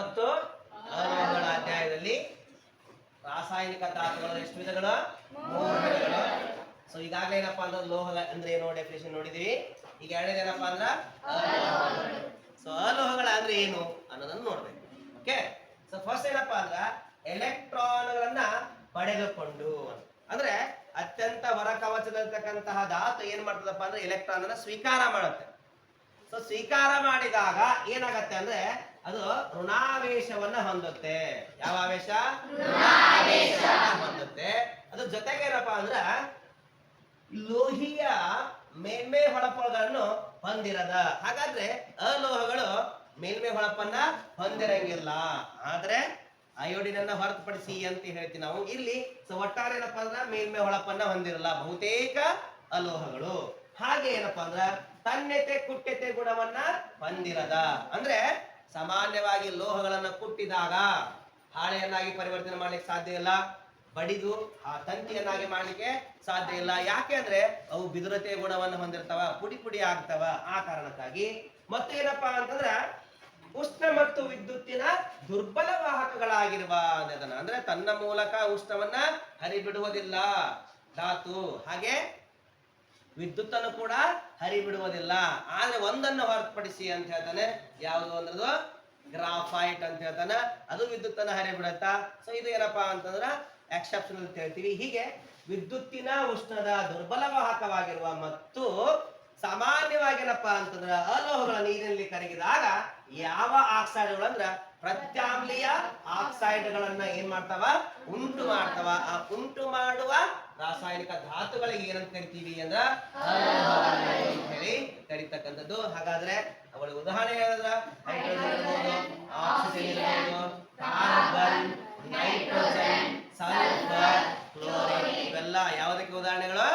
ಮತ್ತು ಅಲೋಹಗಳ ಅಧ್ಯಾಯದಲ್ಲಿ ರಾಸಾಯನಿಕ ಧಾತುಗಳು ಎಷ್ಟು ವಿಧಗಳು? ಮೂರು ವಿಧಗಳು. ಸೊ ಈಗಾಗಲೇ ಏನಪ್ಪಾ ಅಂದ್ರೆ ಲೋಹ ಅಂದ್ರೆ ಏನು ಡೆಫಿನೇಷನ್ ನೋಡಿದೀವಿ? ಈಗ ಎರಡನೇದು ಏನಪ್ಪಾ ಅಂದ್ರ ಸೊ ಅಲೋಹಗಳ ಅಂದ್ರೆ ಏನು ಅನ್ನೋದನ್ನ ನೋಡ್ಬೇಕು. ಓಕೆ ಸೊ ಫಸ್ಟ್ ಏನಪ್ಪಾ ಅಂದ್ರ ಎಲೆಕ್ಟ್ರಾನ್ಗಳನ್ನ ಪಡೆದುಕೊಂಡು. ಅಂದ್ರೆ ಅತ್ಯಂತ ಹೊರ ಕವಚದಲ್ಲಿರ್ತಕ್ಕಂತಹ ಧಾತು ಏನ್ ಮಾಡ್ತದಪ್ಪ ಅಂದ್ರೆ ಎಲೆಕ್ಟ್ರಾನ್ ಅನ್ನ ಸ್ವೀಕಾರ ಮಾಡುತ್ತೆ. ಸೊ ಸ್ವೀಕಾರ ಮಾಡಿದಾಗ ಏನಾಗತ್ತೆ ಅಂದ್ರೆ ಅದು ಋಣಾವೇಶವನ್ನ ಹೊಂದುತ್ತೆ. ಯಾವ ಆವೇಶ? ಹೊಂದುತ್ತೆ. ಅದು ಜೊತೆಗೆ ಏನಪ್ಪಾ ಅಂದ್ರ ಲೋಹಿಯ ಮೇಲ್ಮೈ ಹೊಳಪಗಳನ್ನು ಹೊಂದಿರದ. ಹಾಗಾದ್ರೆ ಅಲೋಹಗಳು ಮೇಲ್ಮೈ ಹೊಳಪನ್ನ ಹೊಂದಿರಂಗಿಲ್ಲ. ಆದ್ರೆ ಅಯೋಡಿನ ಹೊರತುಪಡಿಸಿ ಅಂತ ಹೇಳ್ತೀವಿ ನಾವು. ಇಲ್ಲಿ ಸೊ ಒಟ್ಟಾರೆ ಏನಪ್ಪಾ ಅಂದ್ರೆ ಮೇಲ್ಮೈ ಹೊಳಪನ್ನ ಹೊಂದಿರಲ್ಲ ಬಹುತೇಕ ಅಲೋಹಗಳು. ಹಾಗೆ ಏನಪ್ಪಾ ಅಂದ್ರ ತನ್ನತೆ ಕುಟ್ಯತೆ ಗುಣವನ್ನ ಹೊಂದಿರದ. ಅಂದ್ರೆ ಸಾಮಾನ್ಯವಾಗಿ ಲೋಹಗಳನ್ನ ಕುಟ್ಟಿದಾಗ ಹಾಳೆಯನ್ನಾಗಿ ಪರಿವರ್ತನೆ ಮಾಡ್ಲಿಕ್ಕೆ ಸಾಧ್ಯ ಇಲ್ಲ, ಬಡಿದು ಆ ತಂತಿಯನ್ನಾಗಿ ಮಾಡ್ಲಿಕ್ಕೆ ಸಾಧ್ಯ ಇಲ್ಲ. ಯಾಕೆ ಅಂದ್ರೆ ಅವು ಬಿದುರತೆ ಗುಣವನ್ನು ಹೊಂದಿರ್ತಾವ, ಪುಡಿ ಪುಡಿ ಆಗ್ತಾವ. ಆ ಕಾರಣಕ್ಕಾಗಿ ಮತ್ತೆ ಏನಪ್ಪಾ ಅಂತಂದ್ರ ಉಷ್ಣ ಮತ್ತು ವಿದ್ಯುತ್ತಿನ ದುರ್ಬಲ ವಾಹಕಗಳಾಗಿರುವ ಅಂದ್ರೆ ತನ್ನ ಮೂಲಕ ಉಷ್ಣವನ್ನ ಹರಿಬಿಡುವುದಿಲ್ಲ, ಧಾತು. ಹಾಗೆ ವಿದ್ಯುತ್ತನ್ನು ಕೂಡ ಹರಿಬಿಡುವುದಿಲ್ಲ. ಆದ್ರೆ ಒಂದನ್ನು ಹೊರತುಪಡಿಸಿ ಅಂತ ಹೇಳ್ತಾನೆ, ಯಾವುದು ಅಂದ್ರದು? ಗ್ರಾಫೈಟ್ ಅಂತ ಹೇಳ್ತಾನೆ. ಅದು ವಿದ್ಯುತ್ತನ್ನ ಹರಿಬಿಡುತ್ತಾ? ಸೊ ಇದು ಏನಪ್ಪಾ ಅಂತಂದ್ರ ಎಕ್ಸೆಪ್ಷನ್ ಅಂತ ಹೇಳ್ತೀವಿ. ಹೀಗೆ ವಿದ್ಯುತ್ತಿನ ಉಷ್ಣದ ದುರ್ಬಲ ವಾಹಕವಾಗಿರುವ ಮತ್ತು ಸಾಮಾನ್ಯವಾಗಿ ಏನಪ್ಪಾ ಅಂತಂದ್ರ ಅಲೋಹಗಳ ನೀರಿನಲ್ಲಿ ಕರಗಿದಾಗ ಯಾವ ಆಕ್ಸೈಡ್ಗಳು ಅಂದ್ರ ಪ್ರತ್ಯಾಮ್ಲೀಯ ಆಕ್ಸೈಡ್ಗಳನ್ನ ಏನ್ ಮಾಡ್ತಾವ? ಉಂಟು ಮಾಡ್ತಾವ. ಆ ಉಂಟು ಮಾಡುವ ರಾಸಾಯನಿಕ ಧಾತುಗಳಿಗೆ ಏನಂತ ಕರಿತೀವಿ ಅಂದ್ರ ಹೇಳಿ ಕರಿತಕ್ಕಂಥದ್ದು ಹಾಗಾದ್ರೆ ಅವಳು ಉದಾಹರಣೆ ಹೇಳಿದ್ರ? ಕಾರ್ಬನ್ ನೈಟ್ರೋಜನ್ ಸಲ್ಫರ್ ಕ್ಲೋರಿನ್ ಇವೆಲ್ಲ ಯಾವುದಕ್ಕೆ ಉದಾಹರಣೆಗಳು?